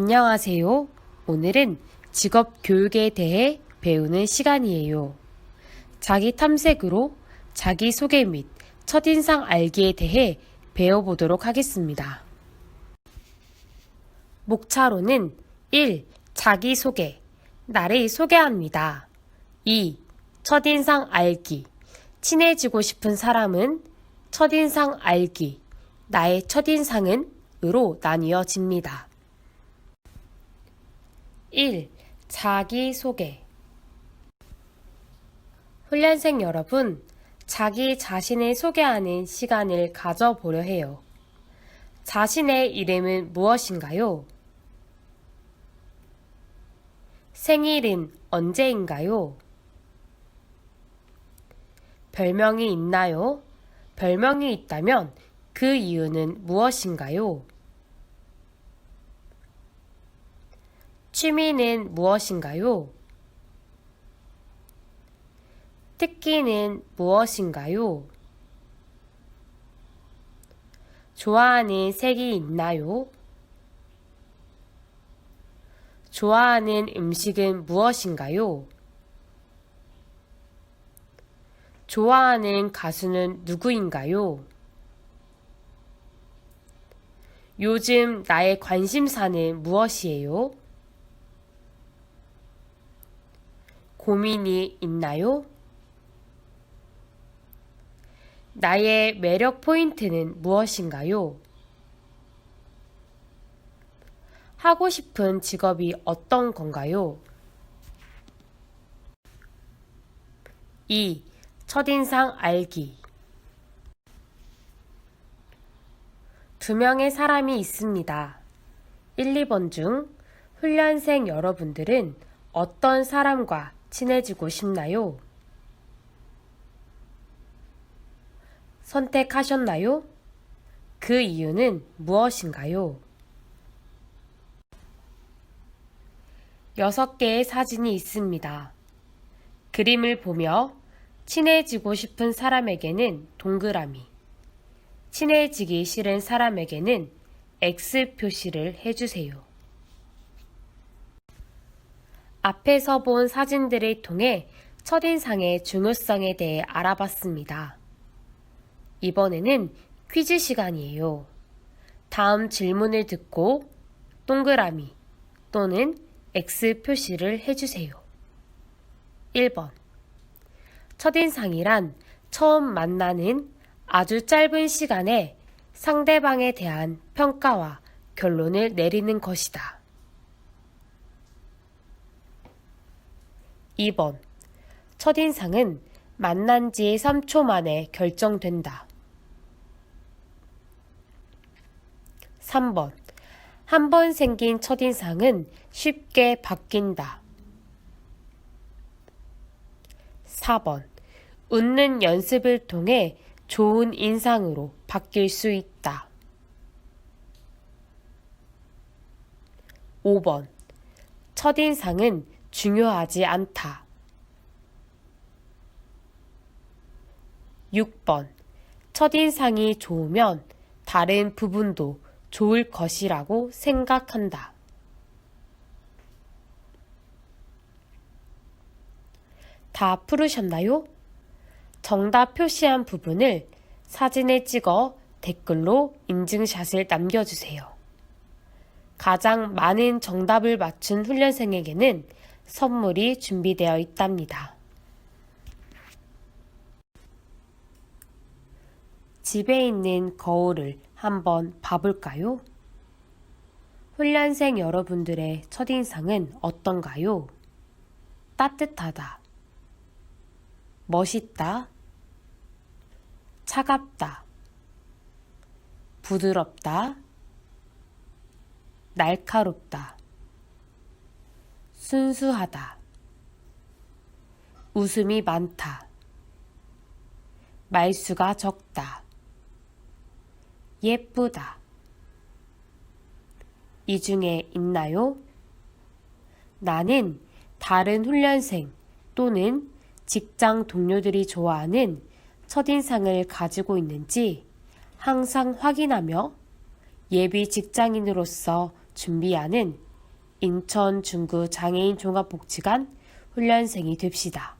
안녕하세요. 오늘은 직업 교육에 대해 배우는 시간이에요. 자기 탐색으로 자기 소개 및 첫인상 알기에 대해 배워보도록 하겠습니다. 목차로는 1. 자기 소개. 나를 소개합니다. 2. 첫인상 알기. 친해지고 싶은 사람은 첫인상 알기. 나의 첫인상은 으로 나뉘어집니다. 1. 자기소개 훈련생 여러분, 자기 자신을 소개하는 시간을 가져보려 해요. 자신의 이름은 무엇인가요? 생일은 언제인가요? 별명이 있나요? 별명이 있다면 그 이유는 무엇인가요? 취미는 무엇인가요? 특기는 무엇인가요? 좋아하는 색이 있나요? 좋아하는 음식은 무엇인가요? 좋아하는 가수는 누구인가요? 요즘 나의 관심사는 무엇이에요? 고민이 있나요? 나의 매력 포인트는 무엇인가요? 하고 싶은 직업이 어떤 건가요? 2. 첫인상 알기 두 명의 사람이 있습니다. 1, 2번 중 훈련생 여러분들은 어떤 사람과 친해지고 싶나요? 선택하셨나요? 그 이유는 무엇인가요? 여섯 개의 사진이 있습니다. 그림을 보며 친해지고 싶은 사람에게는 동그라미, 친해지기 싫은 사람에게는 X 표시를 해주세요. 앞에서 본 사진들을 통해 첫인상의 중요성에 대해 알아봤습니다. 이번에는 퀴즈 시간이에요. 다음 질문을 듣고 동그라미 또는 X 표시를 해주세요. 1번. 첫인상이란 처음 만나는 아주 짧은 시간에 상대방에 대한 평가와 결론을 내리는 것이다. 2번. 첫인상은 만난 지 3초 만에 결정된다. 3번. 한 번 생긴 첫인상은 쉽게 바뀐다. 4번. 웃는 연습을 통해 좋은 인상으로 바뀔 수 있다. 5번. 첫인상은 중요하지 않다. 6번. 첫인상이 좋으면 다른 부분도 좋을 것이라고 생각한다. 다 풀으셨나요? 정답 표시한 부분을 사진에 찍어 댓글로 인증샷을 남겨주세요. 가장 많은 정답을 맞춘 훈련생에게는 선물이 준비되어 있답니다. 집에 있는 거울을 한번 봐볼까요? 훈련생 여러분들의 첫인상은 어떤가요? 따뜻하다. 멋있다. 차갑다. 부드럽다. 날카롭다. 순수하다. 웃음이 많다. 말수가 적다. 예쁘다. 이 중에 있나요? 나는 다른 훈련생 또는 직장 동료들이 좋아하는 첫인상을 가지고 있는지 항상 확인하며 예비 직장인으로서 준비하는 인천 중구 장애인 종합복지관 훈련생이 됩시다.